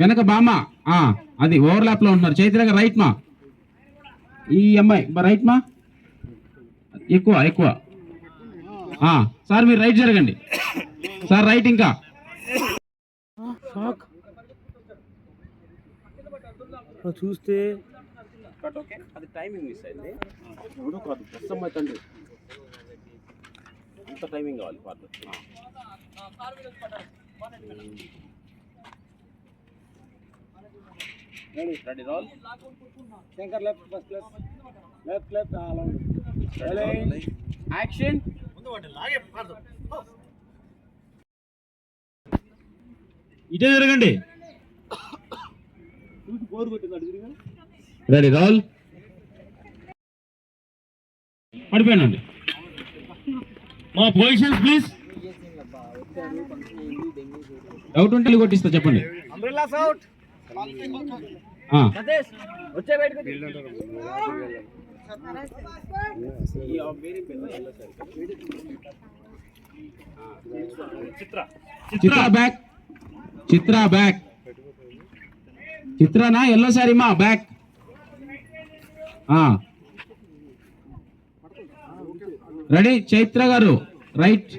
వెనక బామ్మ. ఆ, అది ఓవర్లాప్లో ఉంటున్నారు చైత్ర రైట్ మా. ఈ అమ్మాయి రైట్ మా? ఎక్కువ ఎక్కువ. ఆ, సార్ మీరు రైట్ జరగండి. సార్ రైట్ ఇంకా. చూస్తే అది టైమింగ్ మిస్ అయింది ఎవడో కాదు బెస్ట్ అమ్మాయి తండ్రి. అంత టైమింగ్ కావాలి ready roll Shankar left first left left left అలా యాక్షన్ ఇటే జరగండి. బోర్ కొట్టింది తిరిగి. రెడీ రోల్ పడిపోయానండి. మా పొజిషన్స్ ప్లీజ్ డౌట్ ఉంటే కొట్టిస్తా చెప్పండి. Umbrellas out Chitra back. Chitra back. చిత్రనా? Yellow sorry మా బ్యాక్. రెడీ? చైత్ర గారు రైట్.